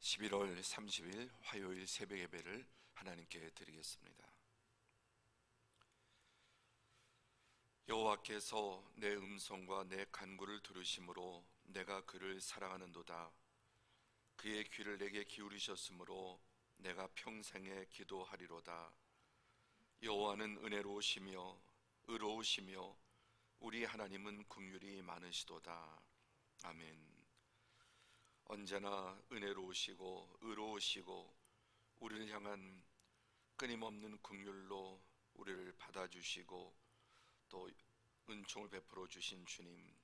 11월 30일 화요일 새벽 예배를 하나님께 드리겠습니다. 여호와께서 내 음성과 내 간구를 들으심으로 내가 그를 사랑하는도다. 그의 귀를 내게 기울이셨으므로 내가 평생에 기도하리로다. 여호와는 은혜로우시며 의로우시며 우리 하나님은 긍휼이 많으시도다. 아멘. 언제나 은혜로우시고 의로우시고 우리를 향한 끊임없는 긍휼로 우리를 받아주시고 또 은총을 베풀어 주신 주님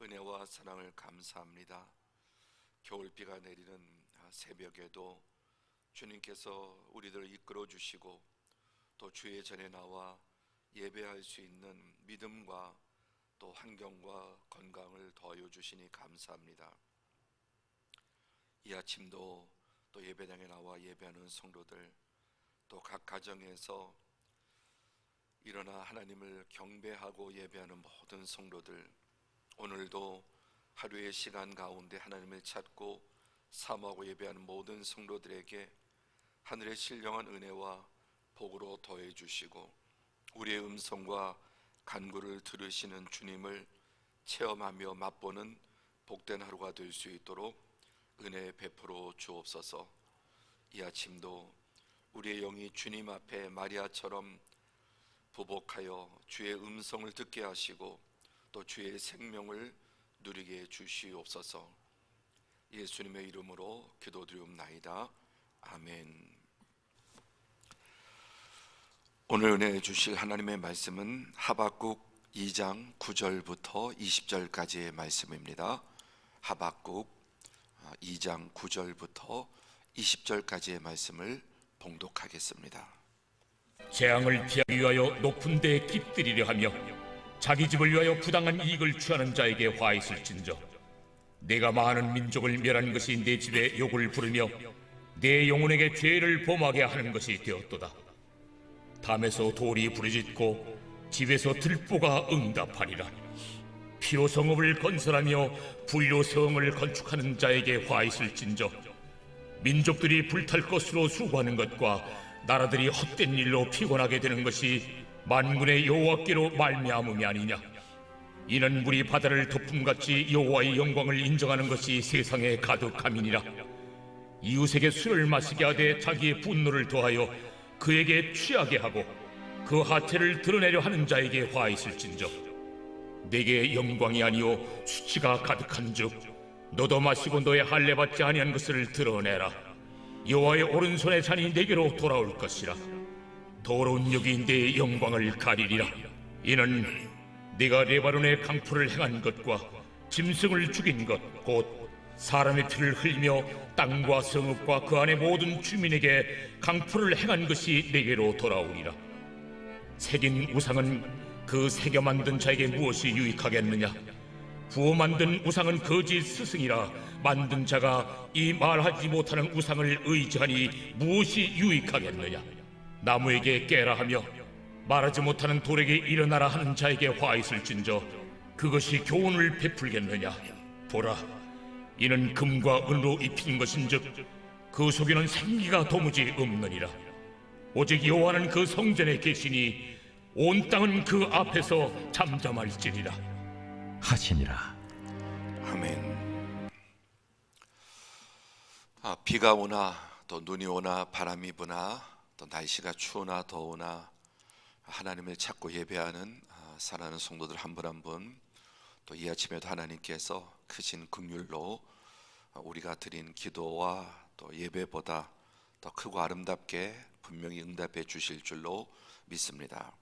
은혜와 사랑을 감사합니다. 겨울비가 내리는 새벽에도 주님께서 우리들을 이끌어 주시고 또 주의 전에 나와 예배할 수 있는 믿음과 또 환경과 건강을 더하여 주시니 감사합니다. 이 아침도 또 예배당에 나와 예배하는 성도들 또 각 가정에서 일어나 하나님을 경배하고 예배하는 모든 성도들 오늘도 하루의 시간 가운데 하나님을 찾고 사모하고 예배하는 모든 성도들에게 하늘의 신령한 은혜와 복으로 더해 주시고 우리의 음성과 간구를 들으시는 주님을 체험하며 맛보는 복된 하루가 될 수 있도록 은혜 베풀어 주옵소서. 이 아침도 우리의 영이 주님 앞에 마리아처럼 부복하여 주의 음성을 듣게 하시고 또 주의 생명을 누리게 해 주시옵소서. 예수님의 이름으로 기도드리옵나이다. 아멘. 오늘 은혜 주실 하나님의 말씀은 하박국 2장 9절부터 20절까지의 말씀입니다. 하박국 2장 9절부터 20절까지의 말씀을 봉독하겠습니다. 재앙을 피하기 위하여 높은 데에 깃들이려 하며 자기 집을 위하여 부당한 이익을 취하는 자에게 화 있을진저 내가 많은 민족을 멸한 것이 내 집에 욕을 부르며 내 영혼에게 죄를 범하게 하는 것이 되었도다 담에서 돌이 부르짖고 집에서 들보가 응답하리라 피로 성읍을 건설하며 불로 성을 건축하는 자에게 화 있을진저 민족들이 불탈 것으로 수고하는 것과 나라들이 헛된 일로 피곤하게 되는 것이 만군의 여호와께로 말미암음이 아니냐. 이는 물이 바다를 덮음같이 여호와의 영광을 인정하는 것이 세상에 가득함이니라. 이웃에게 술을 마시게 하되 자기의 분노를 더하여 그에게 취하게 하고 그 하체를 드러내려 하는 자에게 화 있을진저 내게 영광이 아니요 수치가 가득한즉 너도 마시고 너의 할례 받지 아니한 것을 드러내라. 여호와의 오른손의 잔이 내게로 돌아올 것이라. 더러운 역이 내 영광을 가리리라. 이는 네가 레바논의 강풀을 행한 것과 짐승을 죽인 것 곧 사람의 피를 흘리며 땅과 성읍과 그 안의 모든 주민에게 강풀을 행한 것이 내게로 돌아오리라. 새긴 우상은 그 새겨 만든 자에게 무엇이 유익하겠느냐? 부어 만든 우상은 거짓 스승이라 만든 자가 이 말하지 못하는 우상을 의지하니 무엇이 유익하겠느냐? 나무에게 깨라 하며 말하지 못하는 돌에게 일어나라 하는 자에게 화 있을진저 그것이 교훈을 베풀겠느냐? 보라 이는 금과 은으로 입힌 것인즉 그 속에는 생기가 도무지 없느니라. 오직 여호와는 그 성전에 계시니 온 땅은 그 앞에서 잠잠할지니라 하시니라 아멘. 아, 비가 오나 또 눈이 오나 바람이 부나 또 날씨가 추우나 더우나 하나님을 찾고 예배하는 아, 사랑하는 성도들 한 분 한 분 또 이 아침에도 하나님께서 크신 긍휼로 아, 우리가 드린 기도와 또 예배보다 더 크고 아름답게 분명히 응답해 주실 줄로 믿습니다.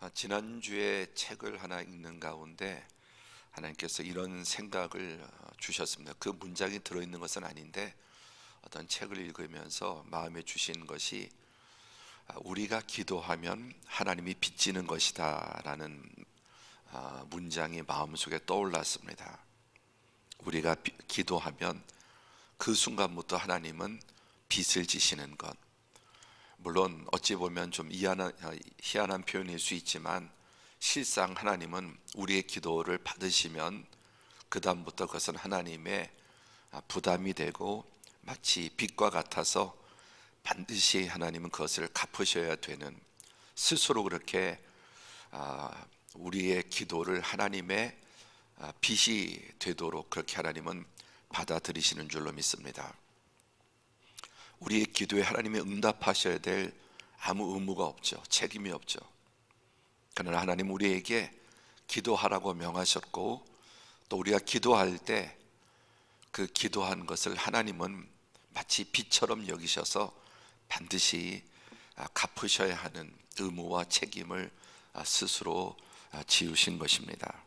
아, 지난주에 책을 하나 읽는 가운데 하나님께서 이런 생각을 어, 주셨습니다. 그 문장이 들어있는 것은 아닌데 어떤 책을 읽으면서 마음에 주신 것이 아, 우리가 기도하면 하나님이 빚지는 것이다라는 아, 문장이 마음속에 떠올랐습니다. 우리가 비- 기도하면 그 순간부터 하나님은 빚을 지시는 것. 물론 어찌 보면 좀 희한한, 아, 희한한 표현일 수 있지만 실상 하나님은 우리의 기도를 받으시면 그 다음부터 그것은 하나님의 아, 부담이 되고 마치 빛과 같아서 반드시 하나님은 그것을 갚으셔야 되는 스스로 그렇게 아, 우리의 기도를 하나님의 아, 빛이 되도록 그렇게 하나님은 받아들이시는 줄로 믿습니다. 우리의 기도에 하나님이 응답하셔야 될 아무 의무가 없죠. 책임이 없죠. 그러나 하나님 우리에게 기도하라고 명하셨고 또 우리가 기도할 때 그 기도한 것을 하나님은 마치 빛처럼 여기셔서 반드시 아, 갚으셔야 하는 의무와 책임을 아, 스스로 아, 지우신 것입니다.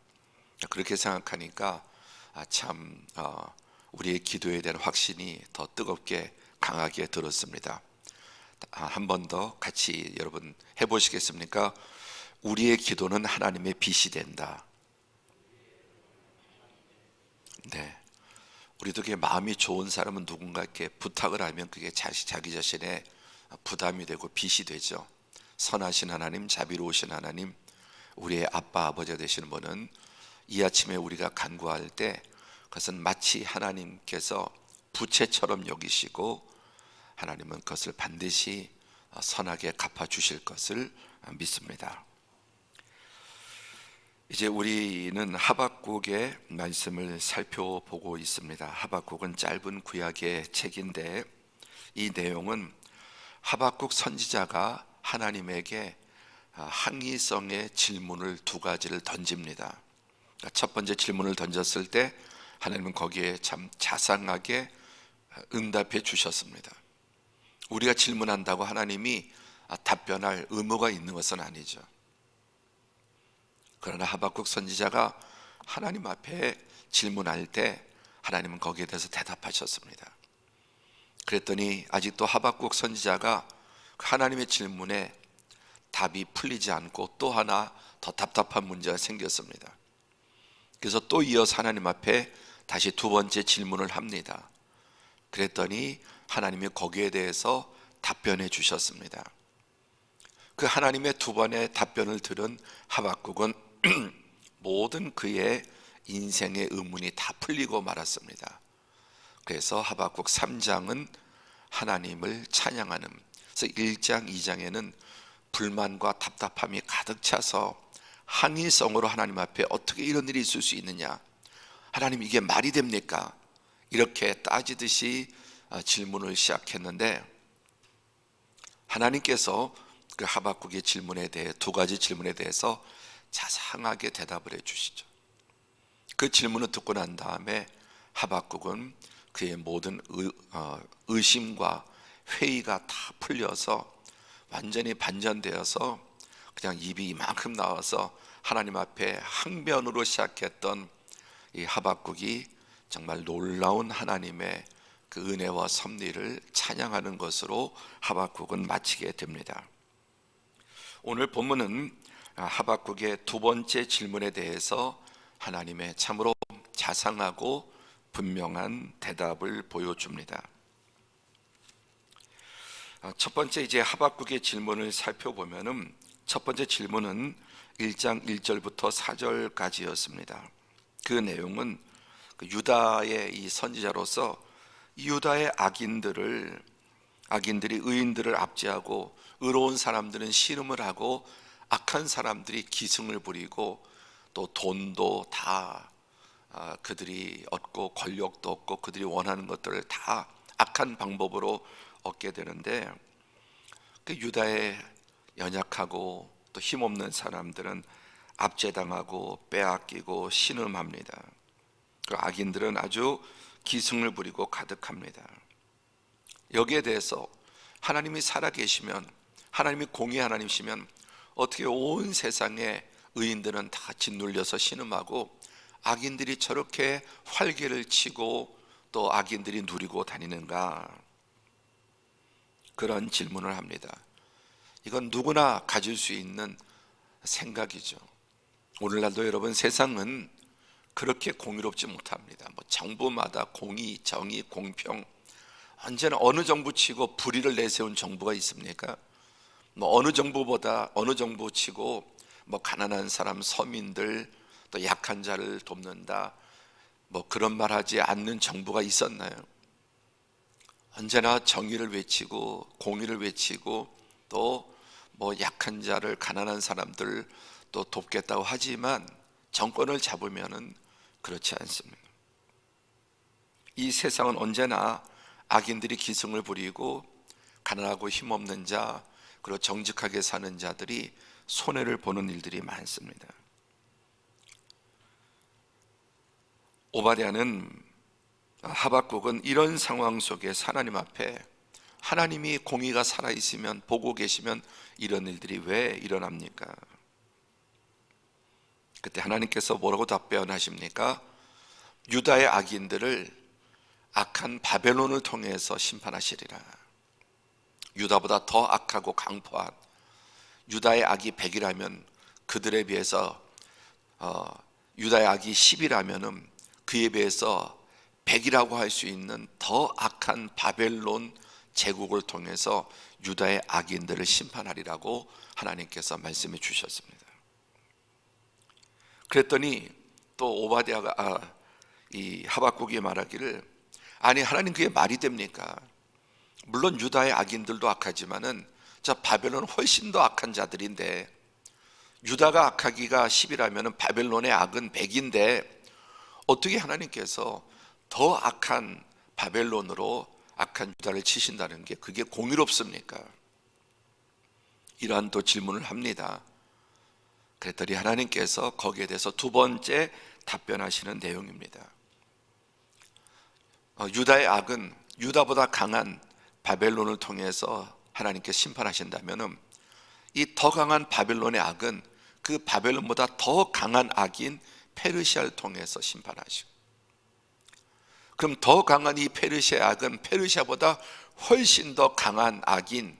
그렇게 생각하니까 아, 참 어, 우리의 기도에 대한 확신이 더 뜨겁게 강하게 들었습니다. 아, 한번 더 같이 여러분 해보시겠습니까? 우리의 기도는 하나님의 빛이 된다. 네. 우리도 그게 마음이 좋은 사람은 누군가에게 부탁을 하면 그게 자기, 자기 자신의 부담이 되고 빚이 되죠. 선하신 하나님, 자비로우신 하나님, 우리의 아빠, 아버지가 되시는 분은 이 아침에 우리가 간구할 때 그것은 마치 하나님께서 부채처럼 여기시고 하나님은 그것을 반드시 선하게 갚아 주실 것을 믿습니다. 이제 우리는 하박국의 말씀을 살펴보고 있습니다. 하박국은 짧은 구약의 책인데 이 내용은 하박국 선지자가 하나님에게 항의성의 질문을 두 가지를 던집니다. 첫 번째 질문을 던졌을 때 하나님은 거기에 참 자상하게 응답해 주셨습니다. 우리가 질문한다고 하나님이 답변할 의무가 있는 것은 아니죠. 그러나 하박국 선지자가 하나님 앞에 질문할 때 하나님은 거기에 대해서 대답하셨습니다. 그랬더니 아직도 하박국 선지자가 하나님의 질문에 답이 풀리지 않고 또 하나 더 답답한 문제가 생겼습니다. 그래서 또 이어서 하나님 앞에 다시 두 번째 질문을 합니다. 그랬더니 하나님이 거기에 대해서 답변해 주셨습니다. 그 하나님의 두 번의 답변을 들은 하박국은 모든 그의 인생의 의문이 다 풀리고 말았습니다. 그래서 하박국 3장은 하나님을 찬양하는 그래서 1장, 2장에는 불만과 답답함이 가득 차서 항의성으로 하나님 앞에 어떻게 이런 일이 있을 수 있느냐 하나님 이게 말이 됩니까? 이렇게 따지듯이 아, 질문을 시작했는데 하나님께서 그 하박국의 질문에 대해 두 가지 질문에 대해서 자상하게 대답을 해 주시죠. 그 질문을 듣고 난 다음에 하박국은 그의 모든 의, 어, 의심과 회의가 다 풀려서 완전히 반전되어서 그냥 입이 이만큼 나와서 하나님 앞에 항변으로 시작했던 이 하박국이 정말 놀라운 하나님의 그 은혜와 섭리를 찬양하는 것으로 하박국은 마치게 됩니다. 오늘 본문은 하박국의 두 번째 질문에 대해서 하나님의 참으로 자상하고 분명한 대답을 보여줍니다. 아, 첫 번째 이제 하박국의 질문을 살펴보면은 첫 번째 질문은 1장 1절부터 4절까지였습니다. 그 내용은 그 유다의 이 선지자로서 유다의 악인들을 악인들이 의인들을 압제하고 의로운 사람들은 씨름을 하고 악한 사람들이 기승을 부리고 또 돈도 다 아, 그들이 얻고 권력도 얻고 그들이 원하는 것들을 다 악한 방법으로 얻게 되는데 그 유다의 연약하고 또 힘없는 사람들은 압제당하고 빼앗기고 신음합니다. 그 악인들은 아주 기승을 부리고 가득합니다. 여기에 대해서 하나님이 살아계시면 하나님이 공의 하나님이시면 어떻게 온 세상의 의인들은 다 짓눌려서 신음하고 악인들이 저렇게 활개를 치고 또 악인들이 누리고 다니는가 그런 질문을 합니다. 이건 누구나 가질 수 있는 생각이죠. 오늘날도 여러분 세상은 그렇게 공의롭지 못합니다. 뭐 정부마다 공의, 정의, 공평 언제나 어느 정부 치고 불의를 내세운 정부가 있습니까? 뭐 어느 정부보다 어느 정부 치고 뭐 가난한 사람, 서민들 또 약한 자를 돕는다. 뭐 그런 말 하지 않는 정부가 있었나요? 언제나 정의를 외치고 공의를 외치고 또 뭐 약한 자를 가난한 사람들 또 돕겠다고 하지만 정권을 잡으면은 그렇지 않습니다. 이 세상은 언제나 악인들이 기승을 부리고 가난하고 힘없는 자 그리고 정직하게 사는 자들이 손해를 보는 일들이 많습니다. 오바댜는 하박국은 이런 상황 속에 하나님 앞에 하나님이 공의가 살아 있으면 보고 계시면 이런 일들이 왜 일어납니까? 그때 하나님께서 뭐라고 답변하십니까? 유다의 악인들을 악한 바벨론을 통해서 심판하시리라. 유다보다 더 악하고 강포한 유다의 악이 100이라면 그들에 비해서 어, 유다의 악이 10이라면은 그에 비해서 100이라고 할 수 있는 더 악한 바벨론 제국을 통해서 유다의 악인들을 심판하리라고 하나님께서 말씀해 주셨습니다. 그랬더니 또 오바댜가 아, 이 하박국이 말하기를 아니 하나님 그게 말이 됩니까? 물론 유다의 악인들도 악하지만은 저 바벨론은 훨씬 더 악한 자들인데 유다가 악하기가 10이라면 바벨론의 악은 100인데 어떻게 하나님께서 더 악한 바벨론으로 악한 유다를 치신다는 게 그게 공의롭습니까? 이러한 또 질문을 합니다. 그랬더니 하나님께서 거기에 대해서 두 번째 답변하시는 내용입니다. 어, 유다의 악은 유다보다 강한 바벨론을 통해서 하나님께 심판하신다면은 이 더 강한 바벨론의 악은 그 바벨론보다 더 강한 악인 페르시아를 통해서 심판하시고 그럼 더 강한 이 페르시아 악은 페르시아보다 훨씬 더 강한 악인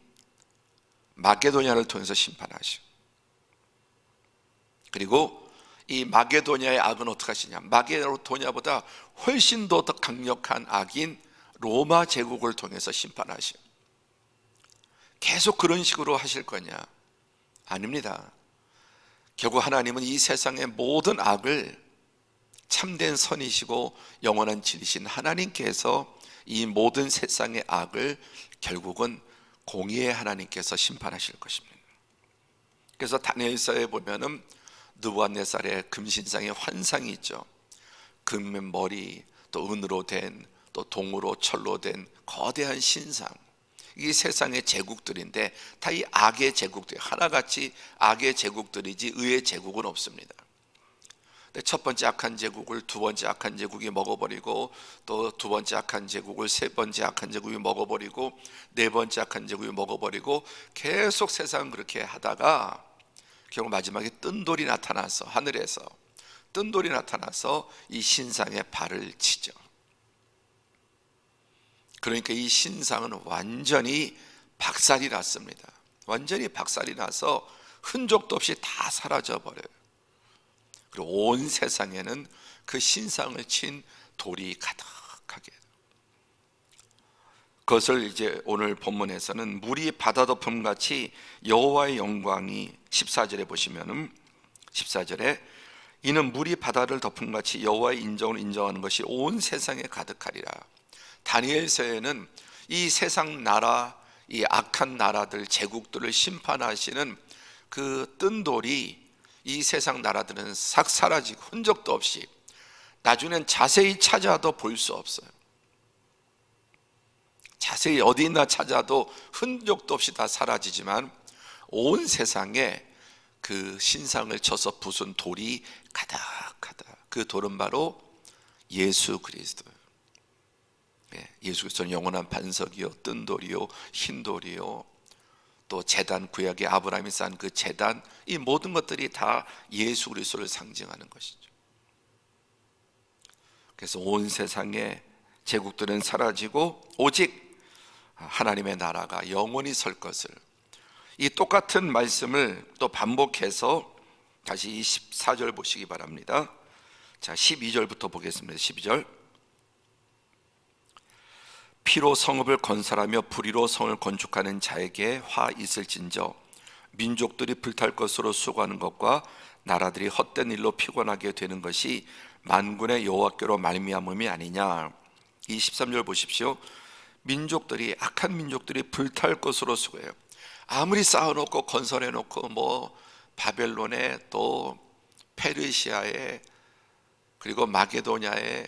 마게도냐를 통해서 심판하시고 그리고 이 마게도냐의 악은 어떻게 하시냐? 마게도냐보다 훨씬 더, 더 강력한 악인 로마 제국을 통해서 심판하시고 계속 그런 식으로 하실 거냐? 아닙니다. 결국 하나님은 이 세상의 모든 악을 참된 선이시고 영원한 진리신 하나님께서 이 모든 세상의 악을 결국은 공의의 하나님께서 심판하실 것입니다. 그래서 다니엘서에 보면은 느부갓네살의 금신상의 환상이 있죠. 금의 머리, 또 은으로 된, 또 동으로 철로 된 거대한 신상. 이 세상의 제국들인데 다 이 악의 제국들 하나같이 악의 제국들이지 의의 제국은 없습니다. 첫 번째 악한 제국을 두 번째 악한 제국이 먹어버리고 또 두 번째 악한 제국을 세 번째 악한 제국이 먹어버리고 네 번째 악한 제국이 먹어버리고 계속 세상 그렇게 하다가 결국 마지막에 뜬 돌이 나타나서 하늘에서 뜬 돌이 나타나서 이 신상에 발을 치죠. 그러니까 이 신상은 완전히 박살이 났습니다. 완전히 박살이 나서 흔적도 없이 다 사라져 버려요. 그리고 온 세상에는 그 신상을 친 돌이 가득하게. 그것을 이제 오늘 본문에서는 물이 바다 덮음 같이 여호와의 영광이 14절에 보시면은 14절에 이는 물이 바다를 덮음 같이 여호와의 인정을 인정하는 것이 온 세상에 가득하리라. 다니엘서에는 이 세상 나라, 이 악한 나라들, 제국들을 심판하시는 그 뜬 돌이 이 세상 나라들은 싹 사라지고 흔적도 없이 나중엔 자세히 찾아도 볼 수 없어요. 자세히 어디 있나 찾아도 흔적도 없이 다 사라지지만 온 세상에 그 신상을 쳐서 부순 돌이 가득하다. 그 돌은 바로 예수 그리스도예요. 예, 예수 그리스도는 영원한 반석이요, 뜬 돌이요, 흰 돌이요, 또 재단 구약의 아브라함이 쌓은 그 재단 이 모든 것들이 다 예수 그리스도를 상징하는 것이죠. 그래서 온 세상의 제국들은 사라지고 오직 하나님의 나라가 영원히 설 것을 이 똑같은 말씀을 또 반복해서 다시 14절 보시기 바랍니다. 자, 12절부터 보겠습니다. 12절. 피로 성읍을 건설하며 불의로 성을 건축하는 자에게 화 있을진저 민족들이 불탈 것으로 수고하는 것과 나라들이 헛된 일로 피곤하게 되는 것이 만군의 여호와께로 말미암음이 아니냐. 이 13절 보십시오. 민족들이 악한 민족들이 불탈 것으로 수고해요. 아무리 쌓아놓고 건설해놓고 뭐 바벨론에 또 페르시아에 그리고 마게도냐에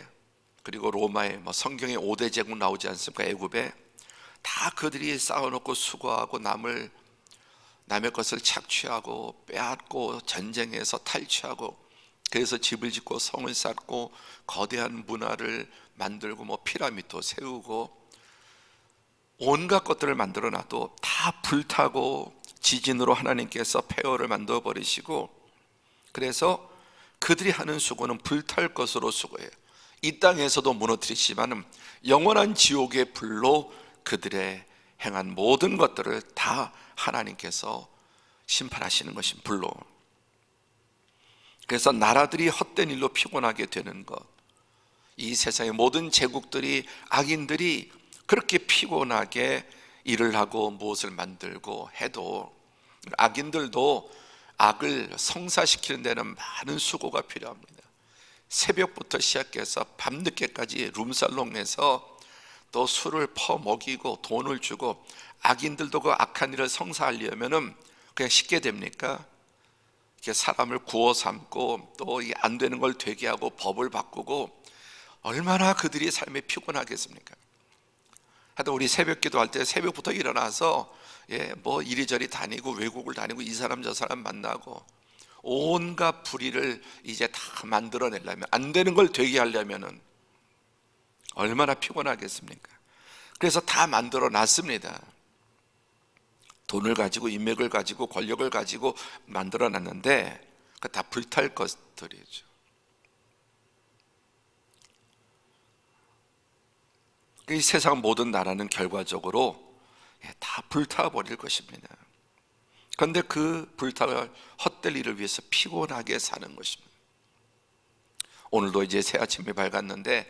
그리고 로마에 뭐 성경에 5대 제국 나오지 않습니까? 애굽에 다 그들이 쌓아놓고 수고하고 남을 남의 것을 착취하고 빼앗고 전쟁에서 탈취하고 그래서 집을 짓고 성을 쌓고 거대한 문화를 만들고 뭐 피라미드 세우고 온갖 것들을 만들어 놔도 다 불타고 지진으로 하나님께서 폐허를 만들어 버리시고 그래서 그들이 하는 수고는 불탈 것으로 수고해요. 이 땅에서도 무너뜨리지만은 영원한 지옥의 불로 그들의 행한 모든 것들을 다 하나님께서 심판하시는 것인 불로. 그래서 나라들이 헛된 일로 피곤하게 되는 것. 이 세상의 모든 제국들이 악인들이 그렇게 피곤하게 일을 하고 무엇을 만들고 해도 악인들도 악을 성사시키는 데는 많은 수고가 필요합니다. 새벽부터 시작해서 밤늦게까지 룸살롱에서 또 술을 퍼 먹이고 돈을 주고 악인들도 그 악한 일을 성사하려면은 그냥 쉽게 됩니까? 이렇게 사람을 구워 삼고 또 안 되는 걸 되게 하고 법을 바꾸고 얼마나 그들이 삶에 피곤하겠습니까? 하여튼 우리 새벽 기도할 때 새벽부터 일어나서 예, 뭐 이리저리 다니고 외국을 다니고 이 사람 저 사람 만나고 온갖 불의를 이제 다 만들어내려면 안 되는 걸 되게 하려면은 얼마나 피곤하겠습니까? 그래서 다 만들어 놨습니다. 돈을 가지고 인맥을 가지고 권력을 가지고 만들어 놨는데 그 다 불탈 것들이죠. 이 세상 모든 나라는 결과적으로 예, 다 불타버릴 것입니다. 그런데 그 불타갈 헛될 일을 위해서 피곤하게 사는 것입니다. 오늘도 이제 새 아침이 밝았는데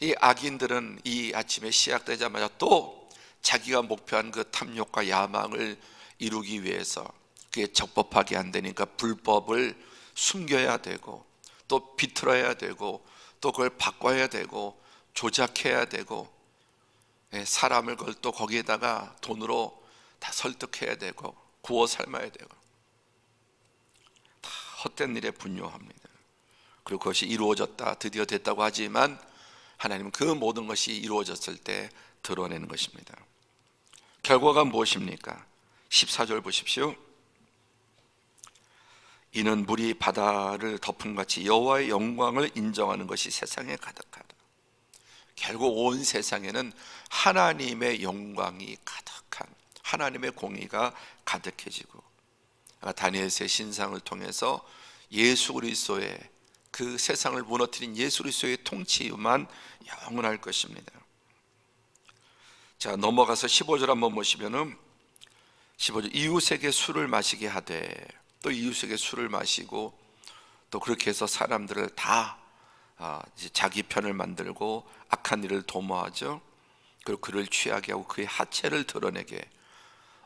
이 악인들은 이 아침에 시작되자마자 또 자기가 목표한 그 탐욕과 야망을 이루기 위해서 그게 적법하게 안 되니까 불법을 숨겨야 되고 또 비틀어야 되고 또 그걸 바꿔야 되고 조작해야 되고 예, 사람을 그걸 또 거기에다가 돈으로 다 설득해야 되고 구워 삶아야 되고 다 헛된 일에 분노합니다. 그리고 그것이 이루어졌다 드디어 됐다고 하지만 하나님은 그 모든 것이 이루어졌을 때 드러내는 것입니다. 결과가 무엇입니까? 14절 보십시오. 이는 물이 바다를 덮은 같이 여호와의 영광을 인정하는 것이 세상에 가득하다. 결국 온 세상에는 하나님의 영광이 가득한 하나님의 공의가 가득해지고 다니엘의 신상을 통해서 예수 그리스도의 그 세상을 무너뜨린 예수 그리스도의 통치만 영원할 것입니다. 자 넘어가서 15절 한번 보시면은 15절 이웃에게 술을 마시게 하되 또 이웃에게 술을 마시고 또 그렇게 해서 사람들을 다 자기 편을 만들고 악한 일을 도모하죠. 그리고 그를 취하게 하고 그의 하체를 드러내게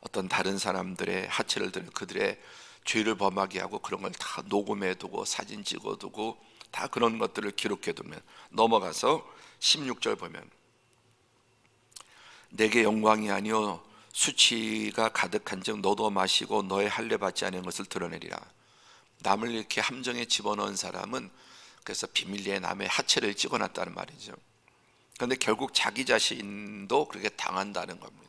어떤 다른 사람들의 하체를 드러 그들의 죄를 범하게 하고 그런 걸 다 녹음해 두고 사진 찍어 두고 다 그런 것들을 기록해 두면 넘어가서 16절 보면 내게 영광이 아니요 수치가 가득한즉 너도 마시고 너의 할례 받지 않은 것을 드러내리라. 남을 이렇게 함정에 집어넣은 사람은 그래서 비밀리에 남의 하체를 찍어놨다는 말이죠. 그런데 결국 자기 자신도 그렇게 당한다는 겁니다.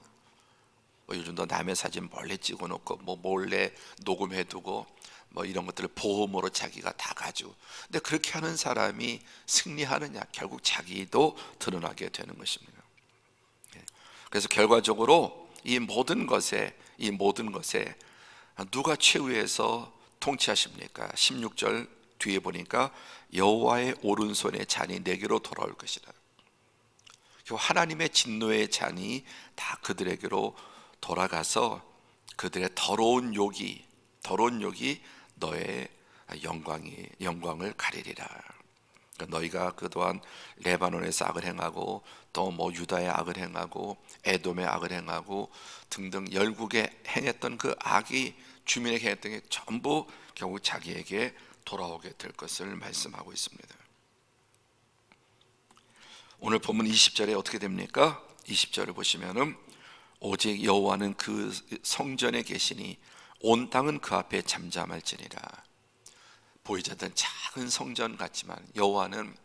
뭐 요즘도 남의 사진 몰래 찍어놓고 뭐 몰래 녹음해두고 뭐 이런 것들을 보험으로 자기가 다 가지고. 근데 그렇게 하는 사람이 승리하느냐? 결국 자기도 드러나게 되는 것입니다. 예. 그래서 결과적으로 이 모든 것에 이 모든 것에 누가 최후에서 통치하십니까? 16절 뒤에 보니까 여호와의 오른손의 잔이 내게로 돌아올 것이다. 하나님의 진노의 잔이 다 그들에게로 돌아가서 그들의 더러운 욕이 더러운 욕이 너의 영광이 영광을 가리리라. 그러니까 너희가 그동안 레바논에서 악을 행하고 또 뭐 유다의 악을 행하고 에돔의 악을 행하고 등등 열국에 행했던 그 악이 주민에게 행했던 게 전부 결국 자기에게 돌아오게 될 것을 말씀하고 있습니다. 오늘 본문 20절에 어떻게 됩니까? 20절을 보시면은 오직 여호와는 그 성전에 계시니 온 땅은 그 앞에 잠잠할지니라. 보이지 않던 작은 성전 같지만 여호와는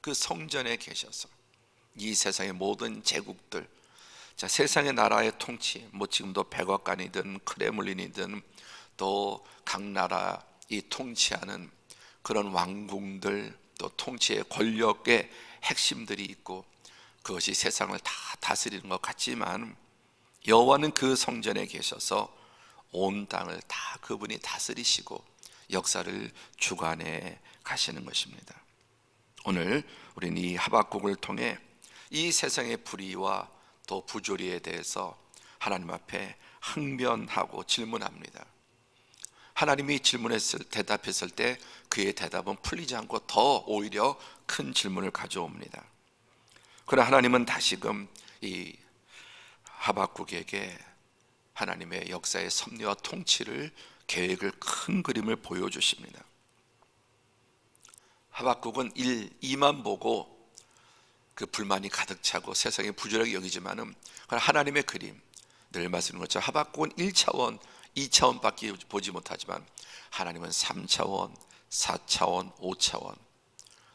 그 성전에 계셔서 이 세상의 모든 제국들 자 세상의 나라의 통치 뭐 지금도 백악관이든 크레물린이든 또 각 나라 이 통치하는 그런 왕궁들 또 통치의 권력의 핵심들이 있고 그것이 세상을 다 다스리는 것 같지만 여호와는 그 성전에 계셔서 온 땅을 다 그분이 다스리시고 역사를 주관해 가시는 것입니다. 오늘 우리는 이 하박국을 통해 이 세상의 불의와 또 부조리에 대해서 하나님 앞에 항변하고 질문합니다. 하나님이 질문했을 대답했을 때 그의 대답은 풀리지 않고 더 오히려 큰 질문을 가져옵니다. 그러나 하나님은 다시금 이 하박국에게 하나님의 역사의 섭리와 통치를 계획을 큰 그림을 보여주십니다. 하박국은 1, 2만 보고 그 불만이 가득 차고 세상에 부조하게 여기지만은 하나님의 그림 늘 말씀하는 것처럼 하박국은 1차원, 2차원밖에 보지 못하지만 하나님은 3차원, 4차원, 5차원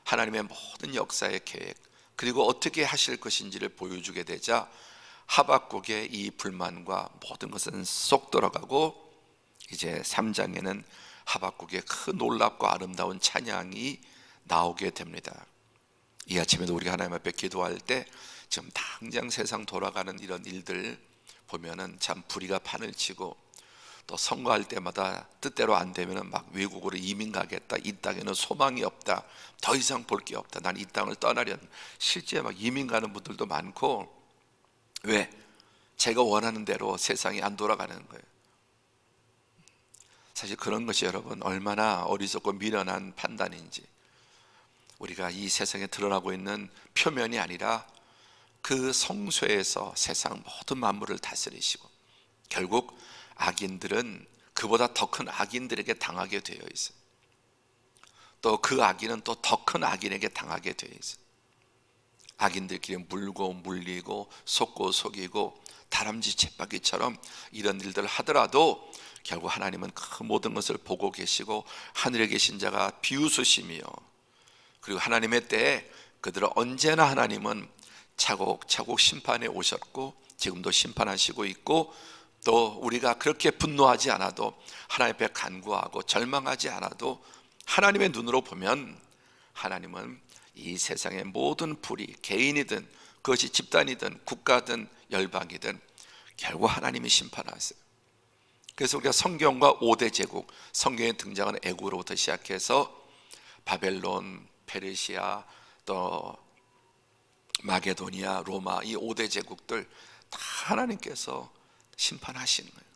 하나님의 모든 역사의 계획 그리고 어떻게 하실 것인지를 보여주게 되자 하박국의 이 불만과 모든 것은 쏙 들어가고 이제 3장에는 하박국의 큰 놀랍고 아름다운 찬양이 나오게 됩니다. 이 아침에도 우리가 하나님 앞에 기도할 때 지금 당장 세상 돌아가는 이런 일들 보면은 참 불의가 판을 치고 또 선거할 때마다 뜻대로 안 되면은 막 외국으로 이민 가겠다. 이 땅에는 소망이 없다. 더 이상 볼 게 없다. 난 이 땅을 떠나련. 실제 막 이민 가는 분들도 많고 왜? 제가 원하는 대로 세상이 안 돌아가는 거예요. 사실 그런 것이 여러분 얼마나 어리석고 미련한 판단인지 우리가 이 세상에 드러나고 있는 표면이 아니라 그 성소에서 세상 모든 만물을 다스리시고 결국 악인들은 그보다 더 큰 악인들에게 당하게 되어 있어요. 또 그 악인은 또 더 큰 악인에게 당하게 되어 있어요. 악인들끼리 물고 물리고 속고 속이고 다람쥐 쳇바퀴처럼 이런 일들을 하더라도 결국 하나님은 그 모든 것을 보고 계시고 하늘에 계신 자가 비웃으시며 그리고 하나님의 때에 그들을 언제나 하나님은 차곡차곡 심판해 오셨고 지금도 심판하시고 있고 또 우리가 그렇게 분노하지 않아도 하나님 앞에 간구하고 절망하지 않아도 하나님의 눈으로 보면 하나님은 이 세상의 모든 불이 개인이든 그것이 집단이든 국가든 열방이든 결국 하나님이 심판하세요. 그래서 우리가 성경과 5대 제국, 성경에 등장하는 애국으로부터 시작해서 바벨론, 페르시아, 또 마게도니아, 로마 이 5대 제국들 다 하나님께서 심판하시는 거예요.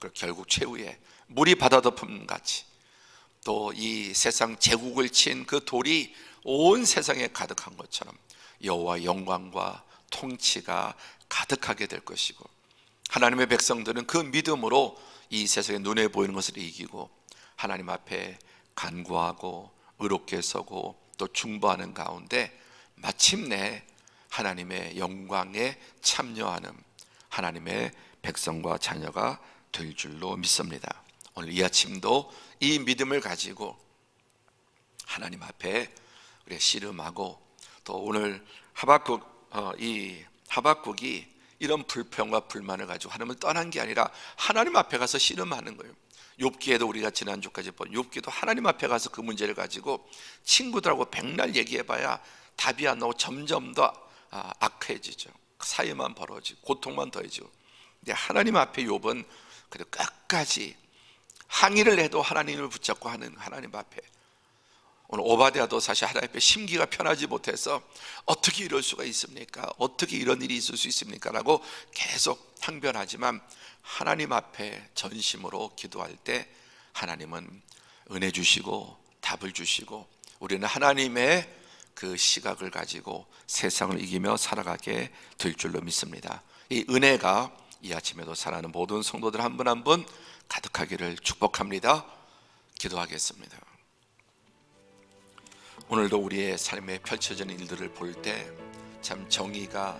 그리고 결국 최후에 물이 바다 덮음 같이 또 이 세상 제국을 친 그 돌이 온 세상에 가득한 것처럼 여호와 영광과 통치가 가득하게 될 것이고 하나님의 백성들은 그 믿음으로 이 세상에 눈에 보이는 것을 이기고 하나님 앞에 간구하고 의롭게 서고 또 중보하는 가운데 마침내 하나님의 영광에 참여하는 하나님의 백성과 자녀가 될 줄로 믿습니다. 오늘 이 아침도 이 믿음을 가지고 하나님 앞에 우리 씨름하고 또 오늘 하박국 어, 이 하박국이 이런 불평과 불만을 가지고 하나님을 떠난 게 아니라 하나님 앞에 가서 씨름하는 거예요. 욥기에도 우리가 지난주까지 본 욥기도 하나님 앞에 가서 그 문제를 가지고 친구들하고 백날 얘기해봐야 답이 안 나오고 점점 더 아, 악해지죠. 사이만 벌어지고 고통만 더해지고. 근데 하나님 앞에 욥은 그래도 끝까지 항의를 해도 하나님을 붙잡고 하는 하나님 앞에 오늘 오바댜도 사실 하나님 앞에 심기가 편하지 못해서 어떻게 이럴 수가 있습니까? 어떻게 이런 일이 있을 수 있습니까? 라고 계속 항변하지만 하나님 앞에 전심으로 기도할 때 하나님은 은혜 주시고 답을 주시고 우리는 하나님의 그 시각을 가지고 세상을 이기며 살아가게 될 줄로 믿습니다. 이 은혜가 이 아침에도 살아가는 모든 성도들 한 분 한 분 가득하기를 축복합니다. 기도하겠습니다. 오늘도 우리의 삶에 펼쳐지는 일들을 볼 때 참 정의가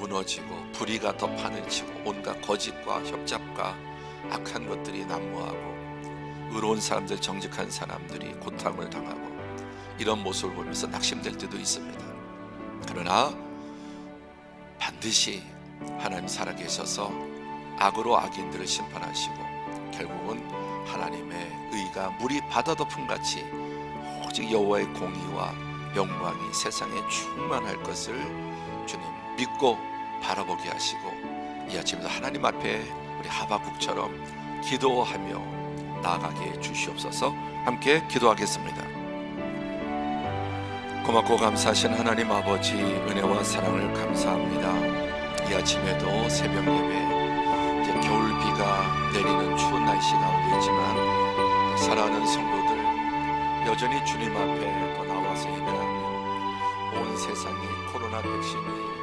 무너지고 불의가 더 판을 치고 온갖 거짓과 협잡과 악한 것들이 난무하고 의로운 사람들 정직한 사람들이 고통을 당하고 이런 모습을 보면서 낙심될 때도 있습니다. 그러나 반드시 하나님 살아계셔서 악으로 악인들을 심판하시고 결국은 하나님의 의가 물이 바다 덮음 같이 오직 여호와의 공의와 영광이 세상에 충만할 것을 주님 믿고 바라보게 하시고 이 아침에도 하나님 앞에 우리 하박국처럼 기도하며 나아가게 해 주시옵소서 함께 기도하겠습니다. 고맙고 감사하신 하나님 아버지 은혜와 사랑을 감사합니다. 이 아침에도 새벽 예배 이제 겨울 비가 내리는 추운 날씨 가운데 있지만 사랑하는 성도들 여전히 주님 앞에 또 나와서 예배하며 온 세상이 코로나 백신이